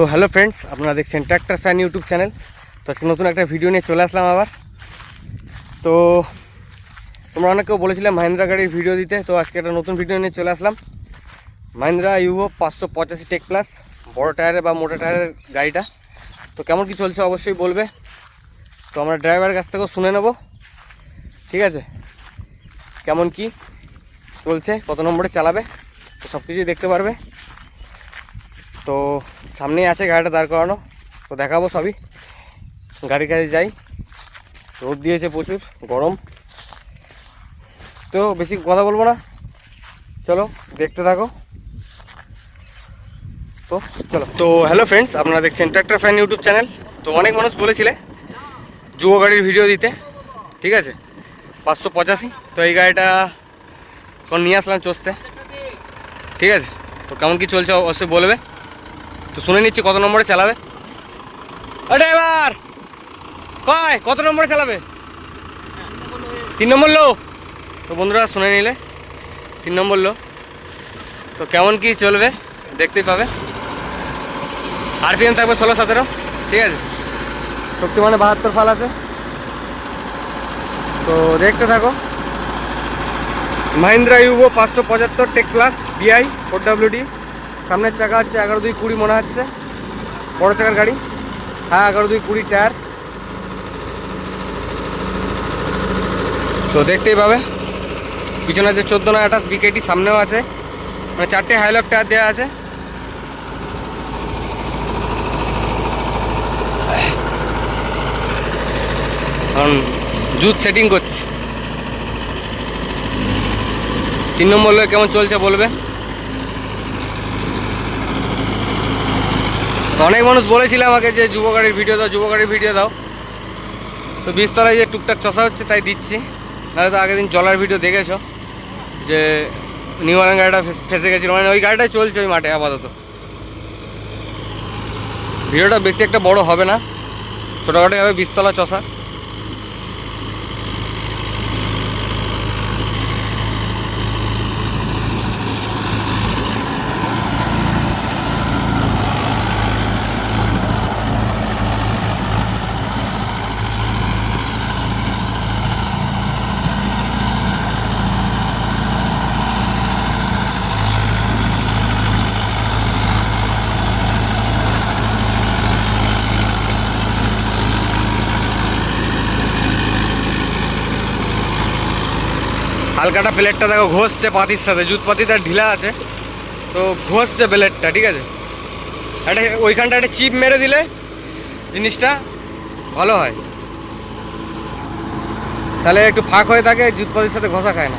তো hello friends, আপনারা দেখছেন ট্র্যাক্টর ফ্যান ইউটিউব চ্যানেল। তো আজকে নতুন একটা ভিডিও নিয়ে চলে আসলাম আবার। তো তোমরা অনেকেও বলেছিলে মাহিন্দ্রা গাড়ির ভিডিও দিতে, তো আজকে একটা নতুন ভিডিও নিয়ে চলে আসলাম। মাহিন্দ্রা ইউভো পাঁচশো পঁচাশি টেক প্লাস, বড়ো টায়ারের বা মোটা টায়ারের গাড়িটা। তো কেমন কি চলছে অবশ্যই বলবে। তো আমরা ড্রাইভারের কাছ থেকেও শুনে নেব। ঠিক আছে? কেমন কি চলছে, কত নম্বরে চালাবে, তো সব কিছুই দেখতে পারবে। তো সামনেই আছে গাড়িটা দাঁড় করানো। তো দেখাবো সবই। গাড়ির কাছে যাই। রোদ দিয়েছে প্রচুর, গরম। তো বেশি কথা বলব না। চলো, দেখতে থাকো। তো চলো। তো হ্যালো ফ্রেন্ডস আপনারা দেখছেন ট্র্যাক্টর ফ্যান ইউটিউব চ্যানেল তো অনেক মানুষ বলেছিলে যুব গাড়ির ভিডিও দিতে। ঠিক আছে? পাঁচশো পঁচাশি। তো এই গাড়িটা এখন নিয়ে আসলাম চষতে। ঠিক আছে? তো কেমন কি চলছে অবশ্যই বলবে। তো শুনে নিচ্ছি কত নম্বরে চালাবে? ও ড্রাইভার! কয়? কত নম্বরে চালাবে? তিন নম্বর লো তো বন্ধুরা, শুনে নিলে। তিন নম্বর লো তো কেমন কি চলবে? দেখতেই পাবে। আরপিএম থাকবে ষোলো, সতেরো। ঠিক আছে? শক্তিমানে বাহাত্তর ফাল আছে। তো দেখতে থাকো। মাহিন্দ্রা ইউভো পাঁচশো পঁচাত্তর tech plus DI four WD সামনের চাকা হচ্ছে এগারো দুই কুড়ি মনে হচ্ছে। বড় চাকার গাড়ি। হ্যাঁ এগারো দুই কুড়ি টায়ার। তো দেখতেই পাবে। পিছনে আছে চোদ্দ নয় আঠাশ বিকেটি সামনেও আছে। মানে চারটে হাইলক টায়ার দেওয়া আছে। এখন জুত সেটিং করছি। তিন নম্বর লোক কেমন চলছে বলবে? অনেক মানুষ বলেছিল আমাকে যে যুব গাড়ির ভিডিও দাও যুব গাড়ির ভিডিও দাও। তো বীজতলায় যে টুকটাক চষা হচ্ছে, তাই দিচ্ছি। নাহলে তো আগের দিন জলার ভিডিও দেখেছ, যে নিউ আলান গাড়িটা ফেস- ফেসে গেছিল। মানে ওই গাড়িটাই চলছে ওই মাঠে আপাতত। ভিডিওটা বেশি একটা বড় হবে না। ছোটোখাটোই হবে বিস্তলা চষা। হালকাটা প্লেটটা দেখো ঘষছে পাতির সাথে, জুত পাতিটা ঢিলা আছে। তো ঘষছে প্লেটটা, ঠিক আছে? একটা ওইখানটা একটা চিপ মেরে দিলে জিনিসটা ভালো হয়। তাহলে একটু ফাঁক হয়ে থাকে জুতপাতির সাথে ঘষা খায় না।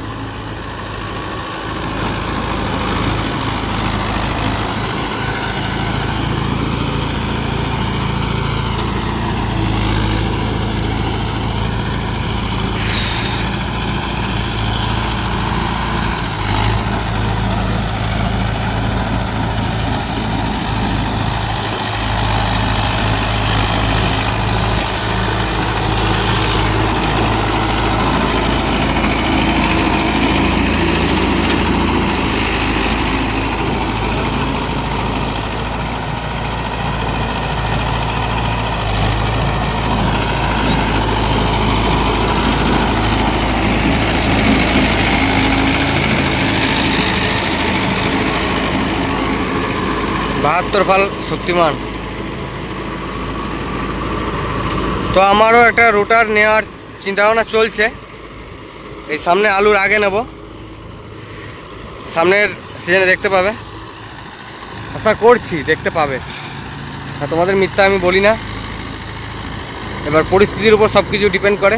বাহাত্তর ফাল শক্তিমান। তো আমারও একটা রোটার নেওয়ার চিন্তাভাবনা চলছে। এই সামনে আলুর আগে নেব। সামনের সিজনে দেখতে পাবে। আশা করছি দেখতে পাবে। তোমাদের মিথ্যা আমি বলি না। এবার পরিস্থিতির উপর সব কিছু ডিপেন্ড করে।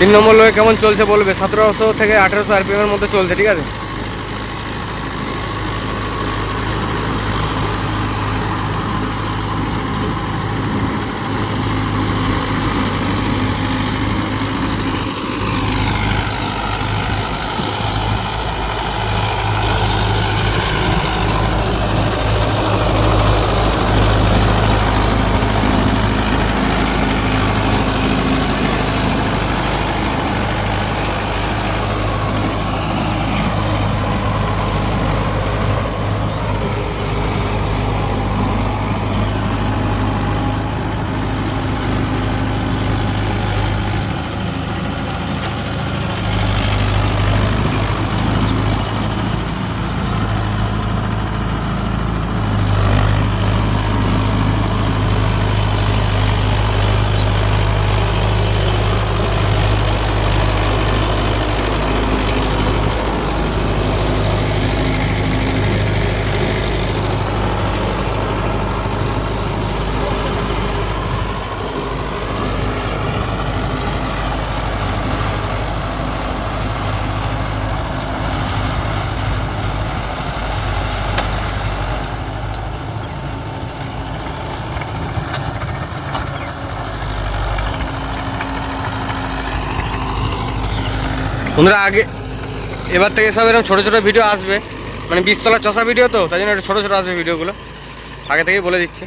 তিন নম্বর লোক কেমন চলছে বলবে? সতেরোশো থেকে আঠেরোশো আরপিএমের মধ্যে চলছে ঠিক আছে? বন্ধুরা, আগে এবার থেকে সব এরকম ছোটো ছোটো ভিডিও আসবে। মানে বিশতলা চষা ভিডিও তো, তাই জন্য ছোটো ছোটো আসবে ভিডিওগুলো আগে থেকেই বলে দিচ্ছি।